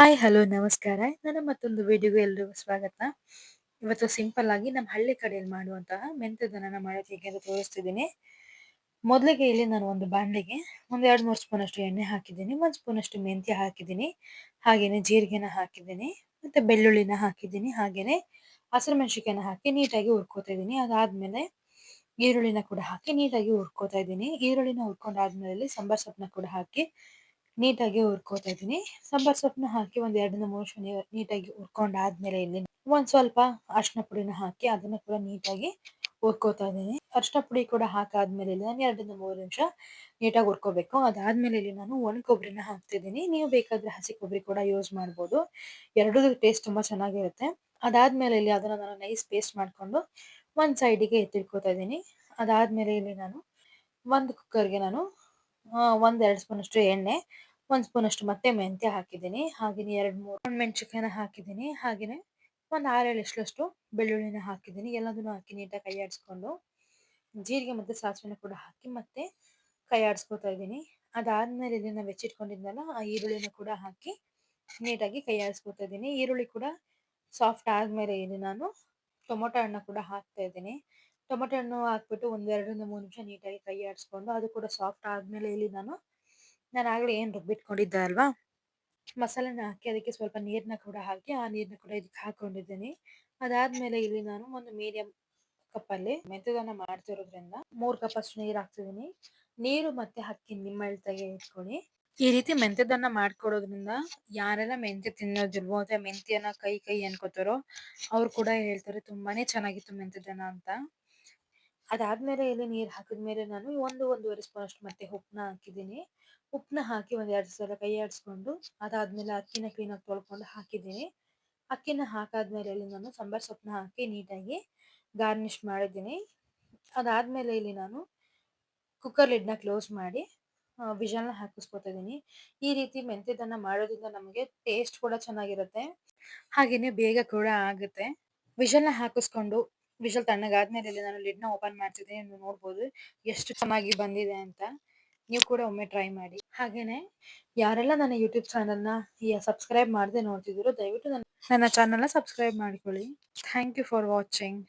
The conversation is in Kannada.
ಹಾಯ್, ಹಲೋ, ನಮಸ್ಕಾರ. ನನ್ನ ಮತ್ತೊಂದು ವಿಡಿಯೋಗೆ ಎಲ್ರಿಗೂ ಸ್ವಾಗತ. ಇವತ್ತು ಸಿಂಪಲ್ ಆಗಿ ನಮ್ಮ ಹಳ್ಳಿ ಕಡೆಯಲ್ಲಿ ಮಾಡುವಂತಹ ಮೆಂತ್ಯದನ್ನ ಮಾಡೋದು ಹೇಗೆ ಅಂತ ತೋರಿಸ್ತಿದ್ದೀನಿ. ಮೊದಲಿಗೆ ಇಲ್ಲಿ ನಾನು ಒಂದು ಬಾಣಲೆಗೆ ಒಂದು ಎರಡು ಮೂರು ಸ್ಪೂನ್ ಅಷ್ಟು ಎಣ್ಣೆ ಹಾಕಿದ್ದೀನಿ. ಒಂದು ಸ್ಪೂನ್ ಅಷ್ಟು ಮೆಂತ್ಯ ಹಾಕಿದ್ದೀನಿ. ಹಾಗೇನೆ ಜೀರಿಗೆನ ಹಾಕಿದ್ದೀನಿ. ಮತ್ತೆ ಬೆಳ್ಳುಳ್ಳಿನ ಹಾಕಿದ್ದೀನಿ. ಹಾಗೇನೆ ಹಸಿರು ಮೆಣಸಿಕಾಯಿನ ಹಾಕಿ ನೀಟಾಗಿ ಹುರ್ಕೋತಾ ಇದ್ದೀನಿ. ಅದಾದ್ಮೇಲೆ ಈರುಳ್ಳಿನ ಕೂಡ ಹಾಕಿ ನೀಟಾಗಿ ಹುರ್ಕೋತಾ ಇದ್ದೀನಿ. ಈರುಳ್ಳಿನ ಹುರ್ಕೊಂಡಾದ್ಮೇಲೆ ಸಾಂಬಾರ್ ಸೊಪ್ಪನ್ನ ಕೂಡ ಹಾಕಿ ನೀಟಾಗಿ ಹುರ್ಕೋತಾ ಇದ್ದೀನಿ. ಸಾಂಬಾರ್ ಸೊಪ್ಪನ್ನ ಹಾಕಿ ಒಂದು ಮೂರು ನಿಮಿಷ ನೀಟಾಗಿ ಹುರ್ಕೊಂಡಾದ್ಮೇಲೆ ಇಲ್ಲಿ ಒಂದ್ ಸ್ವಲ್ಪ ಅರಿಶಿನ ಪುಡಿನ ಹಾಕಿ ಅದನ್ನ ಕೂಡ ನೀಟಾಗಿ ಹುರ್ಕೋತಾ ಇದ್ದೀನಿ. ಅರಿಶಿನ ಪುಡಿ ಕೂಡ ಹಾಕಾದ್ಮೇಲೆ ಇಲ್ಲಿ ನಾನು ಎರಡರಿಂದ ಮೂರು ನಿಮಿಷ ನೀಟಾಗಿ ಹುರ್ಕೋಬೇಕು. ಅದಾದ್ಮೇಲೆ ಇಲ್ಲಿ ನಾನು ಒಣ ಕೊಬ್ಬರಿನ ಹಾಕ್ತಿದ್ದೀನಿ ನೀವು ಬೇಕಾದ್ರೆ ಹಸಿ ಕೊಬ್ಬರಿ ಕೂಡ ಯೂಸ್ ಮಾಡ್ಬೋದು. ಎರಡೂ ಟೇಸ್ಟ್ ತುಂಬಾ ಚೆನ್ನಾಗಿರುತ್ತೆ. ಅದಾದ್ಮೇಲೆ ಇಲ್ಲಿ ಅದನ್ನ ನಾನು ನೈಸ್ ಪೇಸ್ಟ್ ಮಾಡ್ಕೊಂಡು ಒಂದು ಸೈಡಿಗೆ ಎತ್ತಿಟ್ಕೋತಾ ಇದ್ದೀನಿ. ಅದಾದ್ಮೇಲೆ ಇಲ್ಲಿ ನಾನು ಒಂದು ಕುಕ್ಕರ್ಗೆ ನಾನು ಆ, ಒಂದ್ ಎರಡು ಸ್ಪೂನ್ ಅಷ್ಟು ಎಣ್ಣೆ ಒಂದು ಸ್ಪೂನಷ್ಟು ಮತ್ತೆ ಮೆಂತ್ಯ ಹಾಕಿದ್ದೀನಿ. ಹಾಗೆಯೇ ಎರಡು ಮೂರು ಮೆಣಸಿನಕಾಯಿನ ಹಾಕಿದ್ದೀನಿ. ಹಾಗೆಯೇ ಒಂದು ಆರೇಳು ಎಷ್ಟಷ್ಟು ಬೆಳ್ಳುಳ್ಳಿನ ಹಾಕಿದ್ದೀನಿ. ಎಲ್ಲದನ್ನು ಹಾಕಿ ನೀಟಾಗಿ ಕೈ ಆಡಿಸ್ಕೊಂಡು ಜೀರಿಗೆ ಮತ್ತು ಸಾಸಿವೆನ ಕೂಡ ಹಾಕಿ ಮತ್ತೆ ಕೈ ಆಡಿಸ್ಕೊತಾ ಇದ್ದೀನಿ. ಅದಾದ್ಮೇಲೆ ಇದನ್ನು ನಾವು ಆ ಈರುಳ್ಳಿನ ಕೂಡ ಹಾಕಿ ನೀಟಾಗಿ ಕೈ ಆಡಿಸ್ಕೊತಾ ಇದ್ದೀನಿ. ಈರುಳ್ಳಿ ಕೂಡ ಸಾಫ್ಟ್ ಆದಮೇಲೆ ಇಲ್ಲಿ ನಾನು ಟೊಮೊಟೊ ಹಣ್ಣ ಕೂಡ ಹಾಕ್ತಾ ಇದ್ದೀನಿ. ಟೊಮೊಟೊ ಹಣ್ಣು ಹಾಕ್ಬಿಟ್ಟು ಒಂದೆರಡರಿಂದ ಮೂರು ನಿಮಿಷ ನೀಟಾಗಿ ಕೈ ಆಡಿಸ್ಕೊಂಡು ಅದು ಕೂಡ ಸಾಫ್ಟ್ ಆದಮೇಲೆ ಇಲ್ಲಿ ನಾನು ನಾನು ಆಗಲೇ ಏನು ರುಬ್ಬಿಟ್ಕೊಂಡಿದ್ದೆ ಅಲ್ವಾ? ಮಸಾಲೆನ ಹಾಕಿ ಅದಕ್ಕೆ ಸ್ವಲ್ಪ ನೀರನ್ನ ಕೂಡ ಹಾಕಿ, ಆ ನೀರನ್ನ ಕೂಡ ಇದಕ್ಕೆ ಹಾಕೊಂಡಿದ್ದೀನಿ. ಅದಾದ್ಮೇಲೆ ಇಲ್ಲಿ ನಾನು ಒಂದು ಮೀಡಿಯಂ ಕಪ್ಪಲ್ಲಿ ಮೆಂತ್ಯದನ್ನ ಮಾಡ್ತಿರೋದ್ರಿಂದ ಮೂರು ಕಪ್ ಅಷ್ಟು ನೀರು ಹಾಕ್ತಿದ್ದೀನಿ. ನೀರು ಮತ್ತೆ ಅಕ್ಕಿ ನಿಮ್ಮ ತೆಗೆ ಇಟ್ಕೊಳ್ಳಿ. ಈ ರೀತಿ ಮೆಂತ್ಯದನ್ನ ಮಾಡ್ಕೊಡೋದ್ರಿಂದ ಯಾರೆಲ್ಲ ಮೆಂತ್ಯ ತಿನ್ನೋದಿಲ್ವೋ ಅಥವಾ ಮೆಂತ್ಯನ ಕೈ ಕೈ ಅನ್ಕೋತಾರೋ ಅವ್ರು ಕೂಡ ಹೇಳ್ತಾರೆ ತುಂಬಾನೇ ಚೆನ್ನಾಗಿತ್ತು ಮೆಂತ್ಯದನ್ನ ಅಂತ. ಅದಾದ್ಮೇಲೆ ಇಲ್ಲಿ ನೀರ್ ಹಾಕಿದ್ಮೇಲೆ ನಾನು ಒಂದು ಒಂದೂವರೆ ಸ್ಪೂನ್ ಅಷ್ಟು ಮತ್ತೆ ಉಪ್ಪನ್ನ ಹಾಕಿದ್ದೀನಿ. ಉಪ್ಪನ್ನ ಹಾಕಿ ಒಂದ್ ಎರಡು ಸಲ ಕೈ ಆಡಿಸ್ಕೊಂಡು ಅದಾದ್ಮೇಲೆ ಅಕ್ಕಿನ ಕ್ಲೀನಾಗಿ ತೊಳ್ಕೊಂಡು ಹಾಕಿದ್ದೀನಿ. ಅಕ್ಕಿನ ಹಾಕಾದ್ಮೇಲೆ ಇಲ್ಲಿ ನಾನು ಸಾಂಬಾರ್ ಸೊಪ್ಪನ್ನ ಹಾಕಿ ನೀಟಾಗಿ ಗಾರ್ನಿಶ್ ಮಾಡಿದ್ದೀನಿ. ಅದಾದ್ಮೇಲೆ ಇಲ್ಲಿ ನಾನು ಕುಕ್ಕರ್ ಲಿಡ್ನ ಕ್ಲೋಸ್ ಮಾಡಿ ವಿಷಲ್ನ ಹಾಕಿಸ್ಕೊತಾ ಇದ್ದೀನಿ. ಈ ರೀತಿ ಮೆಂತ್ಯದನ್ನ ಮಾಡೋದ್ರಿಂದ ನಮಗೆ ಟೇಸ್ಟ್ ಕೂಡ ಚೆನ್ನಾಗಿರುತ್ತೆ. ಹಾಗೇನೆ ಬೇಗ ಕೂಡ ಆಗುತ್ತೆ. ವಿಷಲ್ನ ಹಾಕಿಸ್ಕೊಂಡು ವಿಷಲ್ ತಣ್ಣಗಾದ್ಮೇಲೆ ಇಲ್ಲಿ ನಾನು ಲಿಡ್ನ ಓಪನ್ ಮಾಡ್ತಿದ್ದೀನಿ ನೀವು ನೋಡ್ಬೋದು. ಎಷ್ಟು ಚೆನ್ನಾಗಿ ಬಂದಿದೆ ಅಂತ ನೀವು ಕೂಡ ಒಮ್ಮೆ ಟ್ರೈ ಮಾಡಿ. ಹಾಗೇನೆ ಯಾರೆಲ್ಲ ನನ್ನ ಯೂಟ್ಯೂಬ್ ಚಾನಲ್ನ ಸಬ್ಸ್ಕ್ರೈಬ್ ಮಾಡದೆ ನೋಡ್ತಿದ್ರು ದಯವಿಟ್ಟು ನನ್ನ ನನ್ನ ಚಾನಲ್ನ ಸಬ್ಸ್ಕ್ರೈಬ್ ಮಾಡ್ಕೊಳ್ಳಿ. Thank you for watching